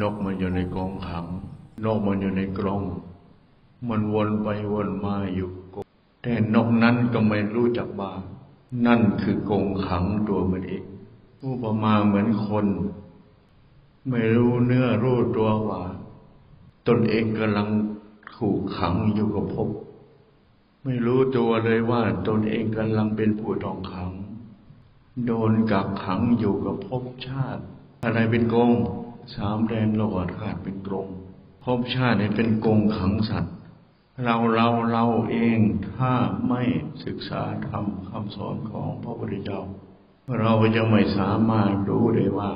นกมันอยู่ในกรงขัง นกมันอยู่ในกรง มันวนไปวนมาอยู่กงแต่นกนั้นก็ไม่รู้จักว่านั่นคือกรงขังตัวมันเองอุปมาเหมือนคน ไม่รู้เนื้อรู้ตัวว่า ตนเองกำลังถูกขังอยู่กับภพไม่รู้ตัวเลยว่าตนเองกำลังเป็นผู้ต้องขัง โดนกักขังอยู่กับภพชาติ อะไรเป็นกรง สามแดนโลกธาตุเป็นกรงภพชาติเป็นกรงขังสัตว์ เราเราเราเองถ้าไม่ศึกษาธรรมคำสอนของพระพุทธเจ้า เราจะไม่สามารถรู้ได้ว่า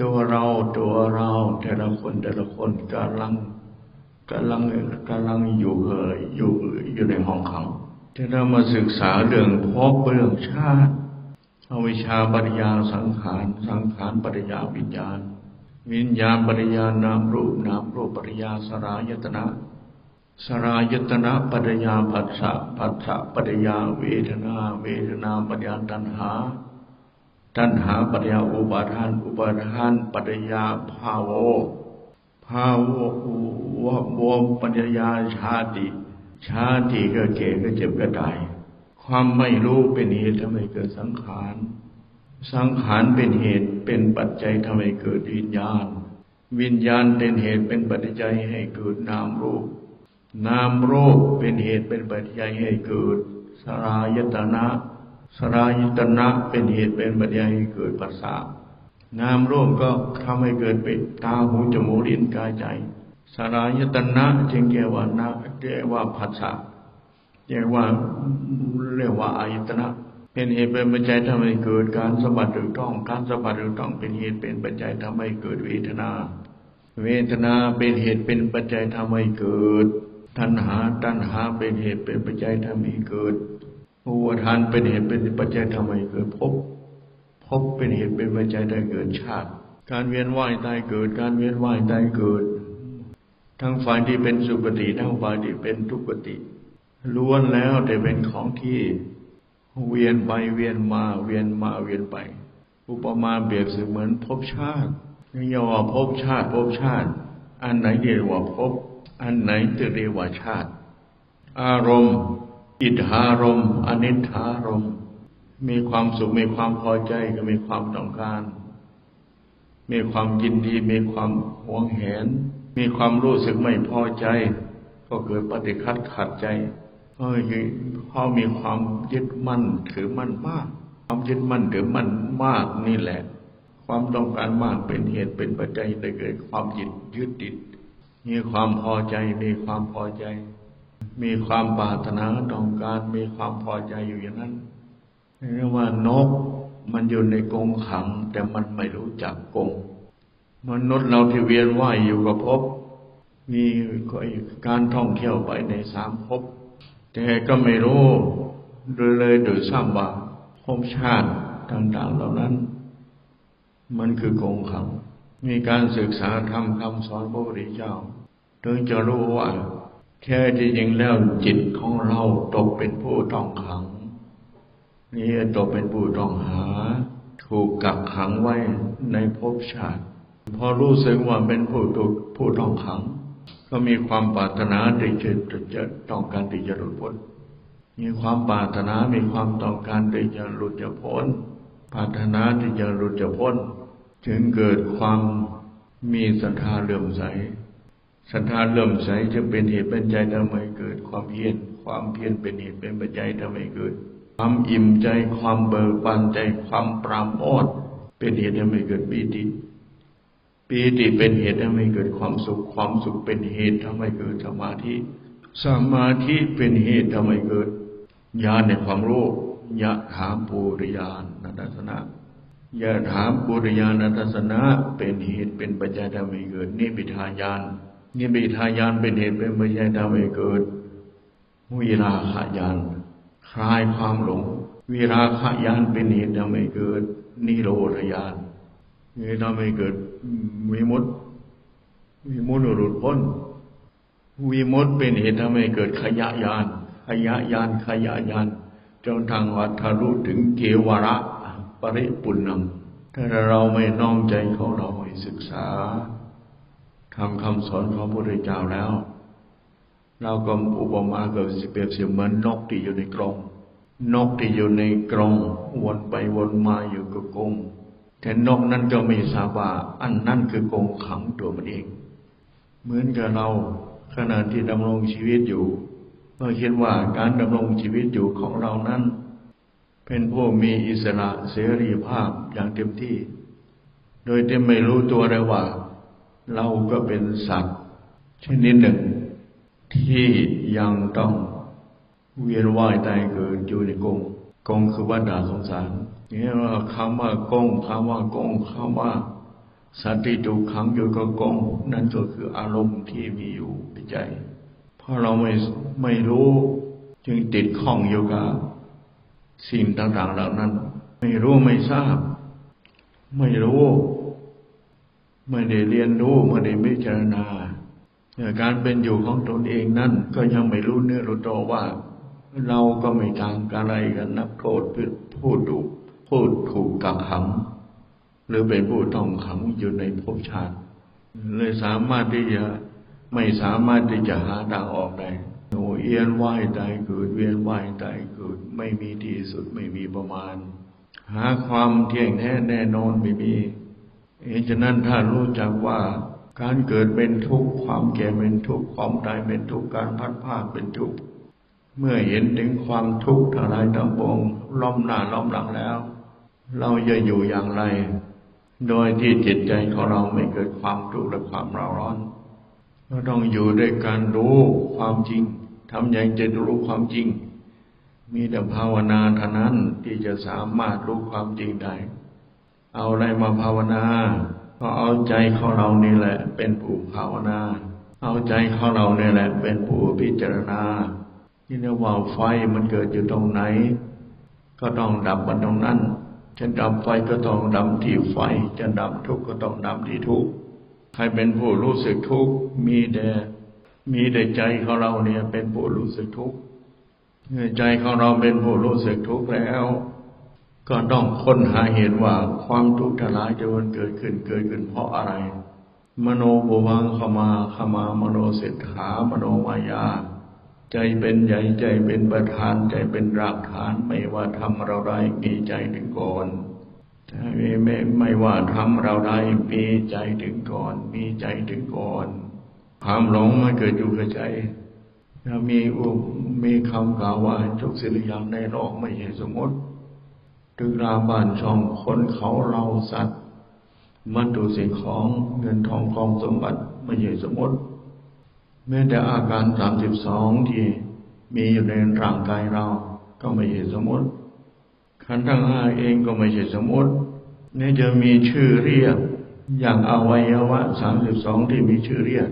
ตัวเราตัวเราแต่ละคนแต่ละคนกำลังกำลังกำลังอยู่เอออยู่อยู่ในห้องขังที่เรามาศึกษาเรื่องพบเรื่องชาติอวิชชาปัญญาสังขารสังขารปัญญาวิญญาณ วิญญาณปัญญานามรูปนามรูปปัญญาสรายตนะสรายตนะปัญญาผัสสะผัสสะปัญญาเวทนา เวทนาปัญญาตัณหา ตัณหาปัญญาอุปาทาน อุปาทานปัญญาภาโวภาโววะบวมปัญญาชาติ ชาติก็เก่ก็เจ็บก็ตาย ความไม่รู้เป็นเหตุทำให้เกิดสังขาร สังขารเป็นเหตุเป็นปัจจัยทำให้เกิดวิญญาณ วิญญาณเป็นเหตุเป็นปัจจัยให้เกิดนามรูป นามรูปเป็นเหตุเป็นปัจจัยให้เกิดสรายตนะสรายตนะเป็นเหตุเป็นปัจจัยให้เกิดปัสสะนามรูปก็ทำให้เกิดเป็นตาหูจมูกลิ้นกายใจสรายตนะจึงเรียกว่านะเรียกว่าผัสสะเรียกว่าเรียกว่าอายตนะ เป็นเหตุเป็นปัจจัยทำให้เกิดการสมบัติถูกต้อง การสมบัติถูกต้องเป็นเหตุเป็นปัจจัยทำให้เกิดเวทนา เวทนาเป็นเหตุเป็นปัจจัยทำให้เกิด ตัณหาตัณหาเป็นเหตุเป็นปัจจัยทำให้เกิดอุปทานเป็นเหตุเป็นปัจจัยทำให้เกิดภพภพเป็นเหตุเป็นปัจจัยได้เกิดชาติ การเวียนว่ายตายเกิด การเวียนว่ายตายเกิด ทั้งฝ่ายที่เป็นสุคติทั้งฝ่ายที่เป็นทุกติล้วนแล้วแต่เป็นของที่ เวียนไปเวียนมาเวียนมาเวียนไป อุปมาเปรียบเสมือนภพชาตินี่เยว่าภพชาติภพชาติ อันไหนเรียกว่าภพอันไหนจะเรียกว่าชาติ อารมณ์ อิทธารมณ์อนิธารมณ์มีความสุขมีความพอใจก็มีความต้องการ มีความยินดีมีความหวงแหน มีความรู้สึกไม่พอใจ ก็เกิดปฏิคัดขัดใจ พราะเพรามีความยึดมั่นถือมั่นมาก ความยึดมั่นถือมั่นมากนี่แหละ ความต้องการมากเป็นเหตุเป็นปัจจัยได้เกิดความยึดยึดติด มีความพอใจมีความพอใจ มีความปรารถนาต้องการมีความพอใจอยู่อย่างนั้นเรียกว่านกมันอยู่ในกรงขัง แต่มันไม่รู้จักกรงมนุษย์เราที่เวียนว่ายอยู่กับภพมีการท่องเที่ยวไปในสามภพ แต่ก็ไม่รู้โดยเลยโดยทราบว่าภพชาติต่าง ๆ เหล่านั้น มันคือกรงขัง มีการศึกษาทำคำสอนพระพุทธเจ้าถึงจะรู้ว่าแท้ที่จริงแล้วจิตของเราตกเป็นผู้ต้องขัง นี่ตกเป็นผู้ต้องหา ถูกกักขังไว้ในภพชาติ พอรู้สึกว่าเป็นผู้ถูกผู้ต้องขัง ก็มีความปรารถนาที่จะจะต้องการที่จะหลุดพ้น มีความปรารถนา มีความต้องการที่จะหลุดจะพ้น ปรารถนาที่จะหลุดจะพ้น จึงเกิดความมีศรัทธาเลื่อมใส ศรัทธาเลื่อมใสจะเป็นเหตุเป็นใจทำให้เกิดความเพียร ความเพียรเป็นเหตุเป็นปัจจัยทำให้เกิด ความอิ่มใจ ความเบิกบานใจ ความปราโมทเป็นเหตุทำให้เกิดปีติ ปีติเป็นเหตุทำให้เกิดความสุข ความสุขเป็นเหตุทำให้เกิดสมาธิ สมาธิเป็นเหตุทำให้เกิดญาณในความรู้ยะถาปูริยานนัตสนะยะถาปุริยานัตสนะเป็นเหตุเป็นปัจจัยทำให้เกิดนิพพิทายานนิพพิทายานเป็นเหตุเป็นปัจจัยทำให้เกิดวิราขายานคลายความหลงวิราขายานเป็นเหตุทำให้เกิดนิโรธยาน ทำให้เกิดวิมุตติวิมุตติหลุดพ้นวิมุตติเป็นเหตุทำให้เกิดขยะยานขยะยานขยะยานจนทางวัฏทะลุถึงเกวระปริปุณังถ้าเราไม่น้อมใจของเราให้ศึกษาทำคำสอนของพระพุทธเจ้าแล้ว เราก็อุปมาเกับสิเปรียบเสียเหมือนนกที่อยู่ในกรงนกที่อยู่ในกรงวนไปวนมาอยู่กับกรง แต่นกนั้นก็ไม่ทราบว่า อันนั่นคือกงขังตัวมันเอง เหมือนกับเราขณะที่ดำรงชีวิตอยู่ก็คิดว่าการดำรงชีวิตอยู่ของเรานั้น เป็นผู้มีอิสระเสรีภาพอย่างเต็มที่ โดยที่ไม่รู้ตัวเลยว่า เราก็เป็นสัตว์ชนิดหนึ่ง ที่ยังต้องเวียนว่ายตายเกิดอยู่ในกงกงคือวัฏฏะสงสาร นี่ว่าคำว่ากงคำว่ากงคำว่าสัตว์ที่ถูกขังอยู่กับกรงนั่นก็คืออารมณ์ที่มีอยู่ในใจ เพราะเราไม่ไม่รู้จึงติดข้องอยู่กับสิ่งต่างๆเหล่านั้น ไม่รู้ไม่ทราบ ไม่รู้ไม่ได้เรียนรู้ไม่ได้พิจารณาการเป็นอยู่ของตนเองนั่นก็ยังไม่รู้เนื้อรู้ตัวว่า เราก็ไม่ต่างกันอะไรกันนักโทษผู้ถู ผู้ถูกกักขัง หรือเป็นผู้ต้องขังอยู่ในภพชาติ เลยสามารถที่จะไม่สามารถที่จะหาทางออกได้โอ้เอียนว่ายตายเกิดเวียนว่ายตายเกิดไม่มีที่สุดไม่มีประมาณ หาความเที่ยงแท้แน่นอนไม่มีเอฉะนั้นถ้ารู้จักว่าการเกิดเป็นทุกข์ความแก่เป็นทุกข์ความตายเป็นทุกข์การพัดพาเป็นทุกข์เมื่อเห็นถึงความทุกข์ทั้งหลายทั้งปวงล้อมหน้าล้อมหลังแล้ว เราจะอยู่อย่างไร โดยที่จิตใจของเราไม่เกิดความทุกข์และความร่าร้อนเราต้องอยู่ด้วยการรู้ความจริงทำอย่างจะรู้ความจริง มีแต่ภาวนาเท่านั้นที่จะสามารถรู้ความจริงได้เอาอะไรมาภาวนาก็เอาใจของเรานี่แหละ เป็นผู้ภาวนา เอาใจของเราเนี่ยแหละ เป็นผู้พิจารณาที่เรียกว่าไฟมันเกิดอยู่ตรงไหน ก็ต้องดับมันตรงนั้น จะดับไฟก็ต้องดับที่ไฟ จะดับทุกข์ก็ต้องดับที่ทุกข์ใครเป็นผู้รู้สึกทุกข์มีแต่มีแต่ใจของเราเนี่ย เป็นผู้รู้สึกทุกข์ใจของเราเป็นผู้รู้สึกทุกข์แล้ว ก็ต้องค้นหาเหตุว่าความทุกข์ทั้งหลายจะมันเกิดขึ้นเกิดขึ้นเพราะอะไร มโนบวังขมาขมามโนเศรษฐามโนมายา ใจเป็นใหญ่ใจเป็นประธานใจเป็นรากฐานไม่ว่าทำเราได้มีใจถึงก่อนไม่ไม่ไม่ว่าทำเราได้มีใจถึงก่อน มีใจถึงก่อนความหลงมันเกิดอยู่กับใจแล้วมีอุมีคำกล่าวว่าทุกสิ่งอย่างในโลกไม่ใช่สมมติตึกราบ้านช่องคนเขาเราสัตว์มันดูสิ่งของเงินทองกองสมบัติไม่ใช่สมมติ แม้แต่อาการสามสิบสองที่มีอยู่ในร่างกายเรา ก็ไม่ใช่สมมติ ขันธ์ทั้งห้าเองก็ไม่ใช่สมมตินี่จะมีชื่อเรียก อย่างอวัยวะสามสิบสองที่มีชื่อเรียก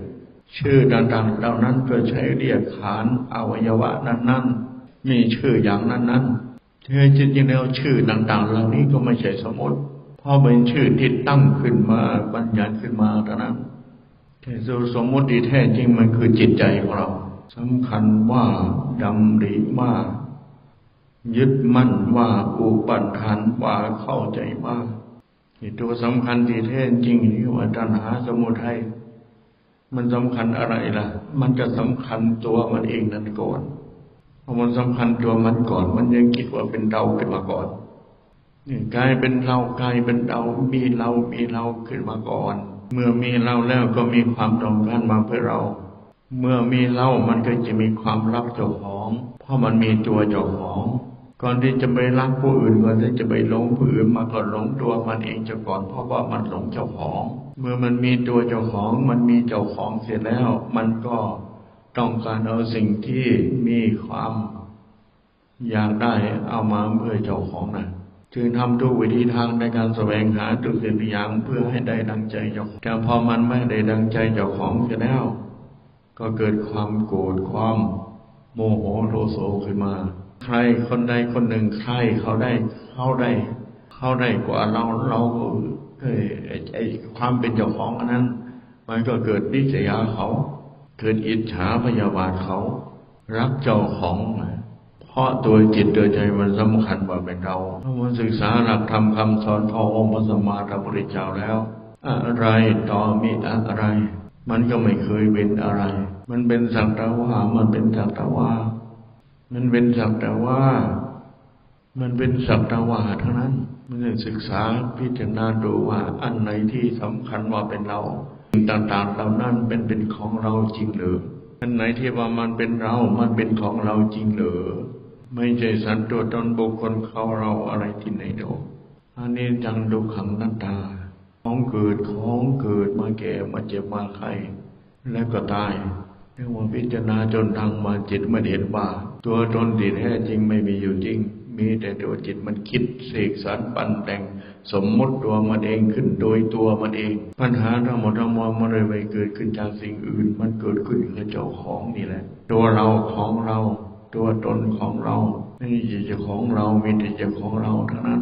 ชื่อต่างๆเหล่านั้นก็ใช้เรียกขานอวัยวะนั้นๆ มีชื่ออย่างนั้นๆแท้จริงๆแล้วชื่อต่างๆ เหล่านี้ก็ไม่ใช่สมมติเพราะเป็นชื่อที่ตั้งขึ้นมาบัญญัติขึ้นมาเท่านั้น แต่สมมติที่แท้จริงมันคือจิตใจของเราสำคัญว่าดำริว่ายึดมั่นว่าอุปัฏฐานว่าเข้าใจว่าตัวสำคัญที่แท้จริงนี่ว่าตัณหาสมุทัยมันสำคัญอะไรล่ะ มันจะสำคัญตัวมันเองนั่นก่อนพอมันสำคัญตัวมันก่อน มันยังคิดว่าเป็นเราขึ้นมาก่อนกลายเป็นเรากลายเป็นเรามีเรามีเราขึ้นมาก่อน เมื่อมีเราแล้วก็มีความต้องการมาเพื่อเรา เมื่อมีเรามันก็จะมีความรักเจ้าของ เพราะมันมีตัวเจ้าของ ก่อนที่จะไปรักผู้อื่นก่อนที่จะไปหลงผู้อื่นมาก่อนหลงตัวมันเองจะก่อนเพราะว่ามันหลงเจ้าของ เมื่อมันมีตัวเจ้าของ มันมีเจ้าของเสร็จแล้ว มันก็ต้องการเอาสิ่งที่มีความอยากได้เอามาเพื่อเจ้าของนะ จึงทำทุกวิธีทางในการแสวงหาทุกสิ่งทุกอย่างเพื่อให้ได้ดังใจเจ้าแต่พอมันไม่ได้ดังใจเจ้าของเสร็จแล้ว ก็เกิดความโกรธความโมโหโทโสขึ้นมา ใครคนใดคนหนึ่งใครเขาได้เขาได้เขาได้กว่าเราเราก็เอ้ไอความเป็นเจ้าของอันนั้น มันก็เกิดนิสัยเขา เกิดอิจฉาพยาบาทเขา รักเจ้าของ เพราะตัวจิตตัวใจมันสำคัญกว่าเป็นเราถ้ามันศึกษาหลักธรรมคำสอนขององค์พระสัมมาสัมพุทธเจ้าแล้ว อะไรต่อมีอะไร มันก็ไม่เคยเป็นอะไร มันเป็นสักแต่ว่ามันเป็นสักแต่ว่า มันเป็นสักแต่ว่า มันเป็นสักแต่ว่าเท่านั้น มันศึกษาพิจารณาดูว่าอันไหนที่สำคัญว่าเป็นเราสิ่งต่างๆเหล่านั้นเป็นเป็นของเราจริงหรืออันไหนที่ว่ามันเป็นเรา มันเป็นของเราจริงหรือ ไม่ใช่สันตัวตนบุคคลเขาเราอะไรที่ไหนดอกอันนี้จังดูขังนัตตาของเกิดของเกิดมาแก่มาเจ็บมาไข้แล้วก็ตายเรียกว่าพิจารณาจนทางมาจิตมันเห็นว่า ตัวตนที่แท้จริงไม่มีอยู่จริง มีแต่ตัวจิตมันคิดเสกสรรปั่นแต่ง สมมติตัวมันเองขึ้นโดยตัวมันเอง ปัญหาทั้งหมดทั้งมวลมันเลยไม่เกิดขึ้นจากสิ่งอื่น มันเกิดขึ้นกับเจ้าของนี่แหละ ตัวเราของเรา ตัวตนของเราไม่ใช่เจ้าของเรามีแต่เจ้าของเราเทั้งนั้น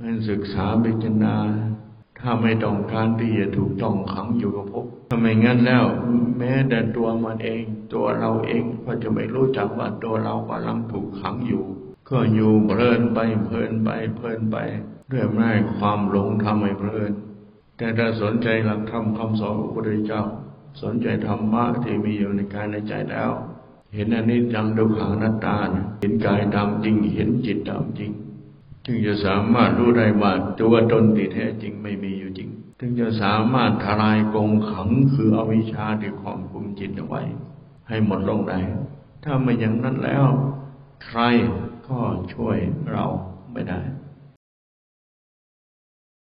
มันศึกษาพิจารณา ถ้าไม่ต้องการที่จะถูกต้องขังอยู่กับภพถ้าไมงั้นแล้ว แม้แต่ตัวมันเอง ตัวเราเองก็จะไม่รู้จักว่าตัวเรากำลังถูกขังอยู่ ก็อยู่เพลินไปเพลินไปเพลินไปด้วยอำนาจความหลงทำให้เพลิน แต่ถ้าสนใจหลักธรรมคำสอนของพระพุทธเจ้า สนใจธรรมะที่มีอยู่ในกายในใจแล้ว เห็นอันนี้จังดุขังนัตตาเนี่ยเห็นกายตามจริง เห็นจิตตามจริง จึงจะสามารถรู้ได้ว่าตัวตนที่แท้จริงไม่มีอยู่จริง จึงจะสามารถทลายกรงขังคืออวิชชาที่ความคุมจิตเอาไว้ ให้หมดลงได้ ถ้าไม่อย่างนั้นแล้ว ใครก็ช่วยเราไม่ได้